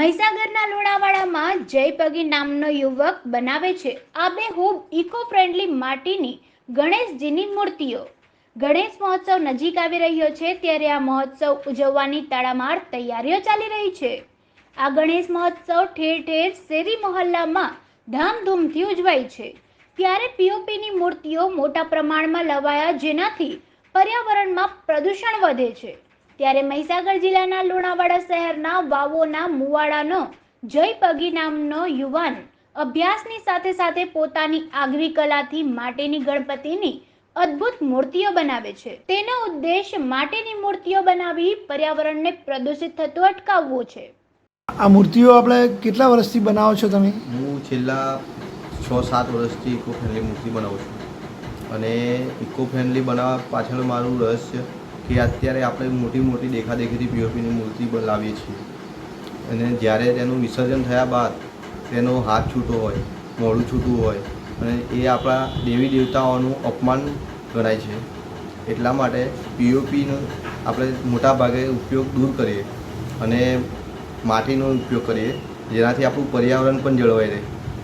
મહીસાગરના લોણાવાડામાં જયપગી નામનો યુવક બનાવે છે. આબેહૂબ ઇકો ફ્રેન્ડલી માટીની ગણેશજીની મૂર્તિઓ. ગણેશ મહોત્સવ નજીક આવી રહ્યો છે ત્યારે આ મહોત્સવ ઉજવવાની તડામાર તૈયારીઓ ચાલી રહી છે. આ ગણેશ મહોત્સવ ઠેર ઠેર શેરી મહોલ્લામાં ધામધૂમથી ઉજવાય છે. ત્યારે પીઓપીની મૂર્તિઓ મોટા પ્રમાણમાં લવાયા જેનાથી પર્યાવરણમાં પ્રદૂષણ વધે છે. ત્યારે મહીસાગર જિલ્લાના લુણાવાડા શહેરના વાવોના મુવાડાનો જય પગી નામનો યુવાન અભ્યાસની સાથે સાથે પોતાની આગવી કલાથી માટીની ગણપતિની અદ્ભુત મૂર્તિઓ બનાવે છે. તેનો ઉદ્દેશ માટીની મૂર્તિઓ બનાવી પર્યાવરણને પ્રદૂષિત થતું અટકાવવું છે. આ મૂર્તિઓ આપણે કેટલા વર્ષથી બનાવો છો તમે? હું છેલ્લા છ સાત વર્ષથી ઇકો ફ્રેન્ડલી મૂર્તિ બનાવું છું. અને ઇકો ફ્રેન્ડલી બનાવવા પાછળ મારું રહસ્ય કે અત્યારે આપણે મોટી મોટી દેખાદેખીથી પીઓપીની મૂર્તિ બનાવીએ છીએ. અને જ્યારે તેનું વિસર્જન થયા બાદ તેનો હાથ છૂટો હોય મોડું છૂટું હોય, અને એ આપણા દેવી દેવતાઓનું અપમાન ગણાય છે. એટલા માટે પીઓપીનો આપણે મોટા ભાગે ઉપયોગ દૂર કરીએ અને માટીનો ઉપયોગ કરીએ, જેનાથી આપણું પર્યાવરણ પણ જળવાઈ રહે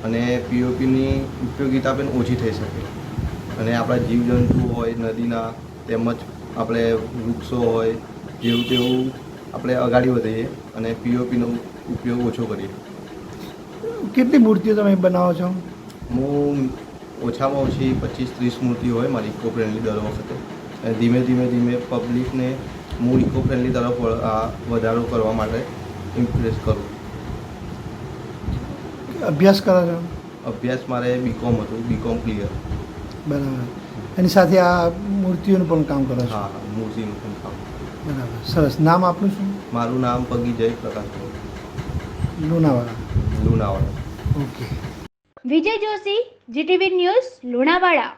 અને પીઓપીની ઉપયોગિતા પણ ઓછી થઈ શકે. અને આપણા જીવજંતુ હોય, નદીના તેમજ આપણે વૃક્ષો હોય જેવું તેવું આપણે અગાડી વધીએ અને પીઓપીનો ઉપયોગ ઓછો કરીએ. કેટલી મૂર્તિઓ તમે બનાવો છો? હું ઓછામાં ઓછી પચીસ ત્રીસ મૂર્તિ હોય મારી ઇકો ફ્રેન્ડલી દર વખતે. અને ધીમે ધીમે ધીમે પબ્લિકને હું ઇકો ફ્રેન્ડલી તરફ આ વધારો કરવા માટે ઇમ્પ્રેસ કરું. અભ્યાસ કરો છો? અભ્યાસ મારે બીકોમ હતું બીકોમ ક્લિયર બરાબર. એની સાથે આ મૂર્તિઓનું પણ કામ કરો છો. હા હા મૂર્તિનું પણ કામ બરાબર. સરસ. નામ આપનું શું? મારું નામ Pagi Jay Prakash Lunawada. Lunawada. Okay. Vijay Joshi GTV news Lunawada.